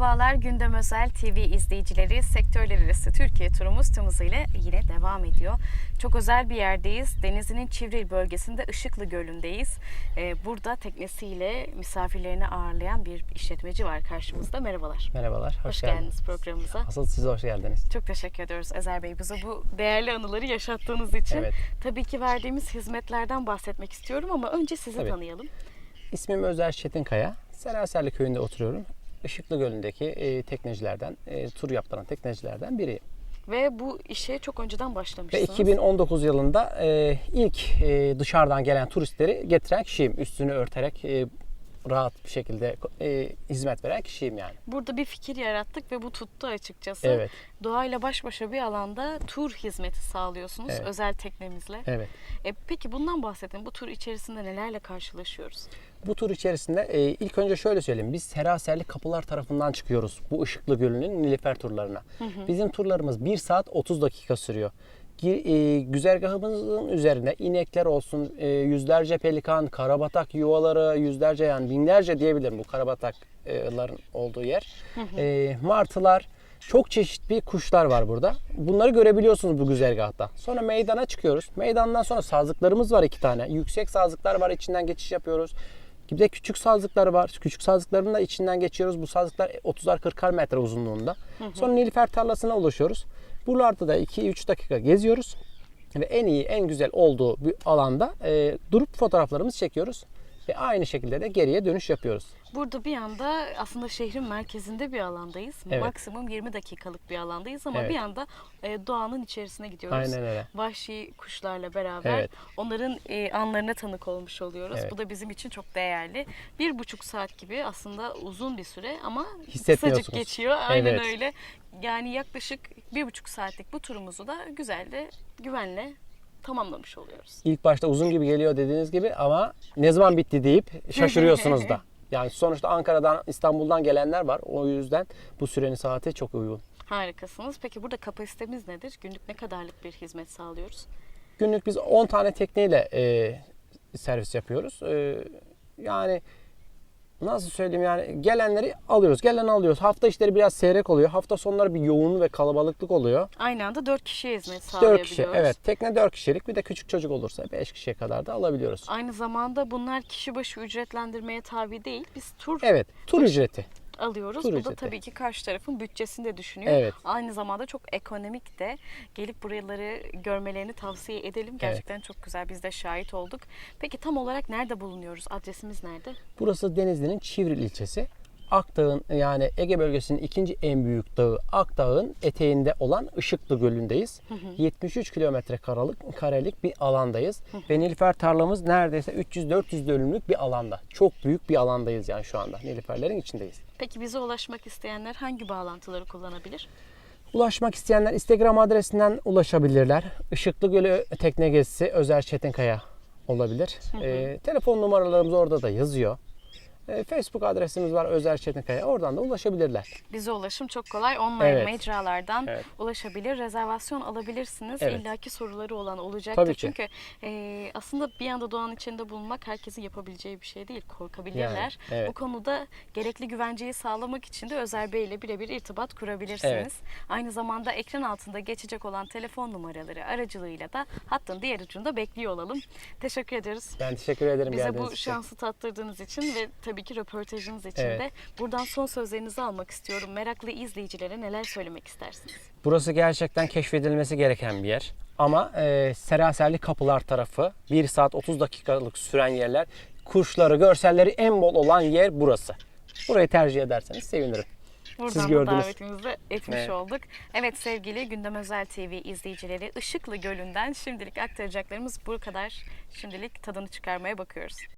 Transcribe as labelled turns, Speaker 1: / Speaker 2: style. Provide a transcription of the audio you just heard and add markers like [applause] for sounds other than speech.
Speaker 1: Merhabalar Gündem Özel TV izleyicileri. Sektörler arası Türkiye turumuz tüm hızıyla yine devam ediyor. Çok özel bir yerdeyiz. Denizli'nin Çivril bölgesinde Işıklı Gölü'ndeyiz. Ee, burada teknesiyle misafirlerini ağırlayan bir işletmeci var karşımızda. Merhabalar.
Speaker 2: Merhabalar, hoş,
Speaker 1: Hoş
Speaker 2: geldiniz.
Speaker 1: geldiniz programımıza.
Speaker 2: Asıl size hoş geldiniz.
Speaker 1: Çok teşekkür ediyoruz Ezer Bey bize bu değerli anıları yaşattığınız için.
Speaker 2: Evet.
Speaker 1: Tabii ki verdiğimiz hizmetlerden bahsetmek istiyorum ama önce sizi
Speaker 2: Tabii.
Speaker 1: tanıyalım.
Speaker 2: İsmim Özer Çetinkaya. Seraserli köyünde oturuyorum. Işıklı Gölü'ndeki e, teknecilerden, e, tur yaptıran teknecilerden biriyim.
Speaker 1: Ve bu işe çok önceden
Speaker 2: Ve
Speaker 1: başlamışsınız.
Speaker 2: 2019 yılında e, ilk e, dışarıdan gelen turistleri getiren kişiyim. Üstünü örterek e, rahat bir şekilde e, hizmet veren kişiyim yani.
Speaker 1: Burada bir fikir yarattık ve bu tuttu açıkçası.
Speaker 2: Evet,
Speaker 1: Doğayla baş başa bir alanda tur hizmeti sağlıyorsunuz
Speaker 2: Evet.
Speaker 1: özel teknemizle.
Speaker 2: evet.
Speaker 1: E, peki bundan bahsedin. Bu tur içerisinde nelerle karşılaşıyoruz?
Speaker 2: Bu tur içerisinde e, ilk önce şöyle söyleyeyim. Biz Seraserli Kapılar tarafından çıkıyoruz bu Işıklı Gölü'nün Nilüfer turlarına. Bizim turlarımız 1 saat 30 dakika sürüyor. E, güzergahımızın üzerinde inekler olsun, e, yüzlerce pelikan, karabatak yuvaları, yüzlerce yani binlerce diyebilirim bu karabatakların olduğu yer. E, martılar, çok çeşitli kuşlar var burada. Bunları görebiliyorsunuz bu güzergahta. Sonra meydana çıkıyoruz. Meydandan sonra sazlıklarımız var iki tane. Yüksek sazlıklar var içinden geçiş yapıyoruz. Bir de küçük sazlıkları var. Küçük sazlıkların da içinden geçiyoruz. Bu sazlıklar 30'ar 40'ar metre uzunluğunda. Sonra Nilüfer tarlasına ulaşıyoruz. Buralarda da 2-3 dakika geziyoruz. Ve en iyi, en güzel olduğu bir alanda e, durup fotoğraflarımızı çekiyoruz. Ve aynı şekilde de geriye dönüş yapıyoruz.
Speaker 1: Burada bir anda aslında şehrin merkezinde bir alandayız.
Speaker 2: Evet.
Speaker 1: Maksimum 20 dakikalık bir alandayız ama
Speaker 2: Evet.
Speaker 1: bir anda e, doğanın içerisine gidiyoruz.
Speaker 2: Aynen öyle.
Speaker 1: Vahşi kuşlarla beraber
Speaker 2: Evet.
Speaker 1: onların e, anlarına tanık olmuş oluyoruz.
Speaker 2: Evet.
Speaker 1: Bu da bizim için çok değerli. Bir buçuk saat gibi aslında uzun bir süre ama kısacık geçiyor. Aynen
Speaker 2: Evet.
Speaker 1: öyle. Yani yaklaşık bir buçuk saatlik bu turumuzu da güzel de güvenle tamamlamış oluyoruz.
Speaker 2: İlk başta uzun gibi geliyor dediğiniz gibi ama ne zaman bitti deyip şaşırıyorsunuz da. [laughs] Yani sonuçta Ankara'dan, İstanbul'dan gelenler var. O yüzden bu sürenin saati çok uygun.
Speaker 1: Harikasınız. Peki burada kapasitemiz nedir? Günlük ne kadarlık bir hizmet sağlıyoruz?
Speaker 2: Günlük biz 10 tane tekneyle e, servis yapıyoruz. E, yani nasıl söyleyeyim yani gelenleri alıyoruz. Gelen alıyoruz. Hafta işleri biraz seyrek oluyor. Hafta sonları bir yoğun ve kalabalıklık oluyor.
Speaker 1: Aynı anda 4 kişiye hizmet
Speaker 2: 4
Speaker 1: sağlayabiliyoruz.
Speaker 2: kişi. Evet. Tekne 4 kişilik. Bir de küçük çocuk olursa 5 kişiye kadar da alabiliyoruz.
Speaker 1: Aynı zamanda bunlar kişi başı ücretlendirmeye tabi değil. Biz tur
Speaker 2: Evet. Tur ücreti.
Speaker 1: Alıyoruz.
Speaker 2: tur
Speaker 1: Bu da tabii ki karşı tarafın bütçesini de düşünüyor.
Speaker 2: Evet.
Speaker 1: Aynı zamanda çok ekonomik de gelip buraları görmelerini tavsiye edelim. Gerçekten çok güzel. Biz de şahit olduk. Peki tam olarak nerede bulunuyoruz? Adresimiz nerede?
Speaker 2: Burası Denizli'nin Çivril ilçesi. Akdağ'ın yani Ege bölgesinin ikinci en büyük dağı Akdağ'ın eteğinde olan Işıklı Gölü'ndeyiz. 73 kilometre karelik, karelik bir alandayız. Ve Nilüfer tarlamız neredeyse 300-400 dönümlük bir alanda. Çok büyük bir alandayız yani şu anda. Nilüferlerin içindeyiz.
Speaker 1: Peki bize ulaşmak isteyenler hangi bağlantıları kullanabilir?
Speaker 2: Ulaşmak isteyenler Instagram adresinden ulaşabilirler. Işıklı Gölü Tekne Gezisi Özer Çetinkaya olabilir. Ee, telefon numaralarımız orada da yazıyor. Ee, Facebook adresimiz var Özer Çetinkaya. Oradan da ulaşabilirler.
Speaker 1: Bize ulaşım çok kolay. Online
Speaker 2: Evet.
Speaker 1: mecralardan
Speaker 2: Evet.
Speaker 1: ulaşabilir. Rezervasyon alabilirsiniz.
Speaker 2: Evet.
Speaker 1: İllaki soruları olan olacaktır.
Speaker 2: Tabii ki.
Speaker 1: Çünkü e, aslında bir anda doğanın içinde bulunmak herkesin yapabileceği bir şey değil. Korkabilirler.
Speaker 2: Yani, evet.
Speaker 1: Bu konuda gerekli güvenceyi sağlamak için de Özer Bey ile birebir irtibat kurabilirsiniz.
Speaker 2: Evet.
Speaker 1: Aynı zamanda ekran altında geçecek olan telefon numaraları aracılığıyla da hattın diğer ucunda bekliyor olalım. Teşekkür ederiz.
Speaker 2: Ben teşekkür ederim
Speaker 1: Bize bu
Speaker 2: için.
Speaker 1: şansı tattırdığınız için ve tabii ki röportajınız için
Speaker 2: Evet.
Speaker 1: buradan son sözlerinizi almak istiyorum. Meraklı izleyicilere neler söylemek istersiniz?
Speaker 2: Burası gerçekten keşfedilmesi gereken bir yer. Ama e, Seraserli Kapılar tarafı 1 saat 30 dakikalık süren yerler. Kuşları, görselleri en bol olan yer burası. Burayı tercih ederseniz sevinirim.
Speaker 1: Buradan
Speaker 2: Siz gördünüz.
Speaker 1: davetimizi etmiş
Speaker 2: Evet.
Speaker 1: olduk. Evet sevgili Gündem Özel TV izleyicileri Işıklı Gölü'nden şimdilik aktaracaklarımız bu kadar. Şimdilik tadını çıkarmaya bakıyoruz.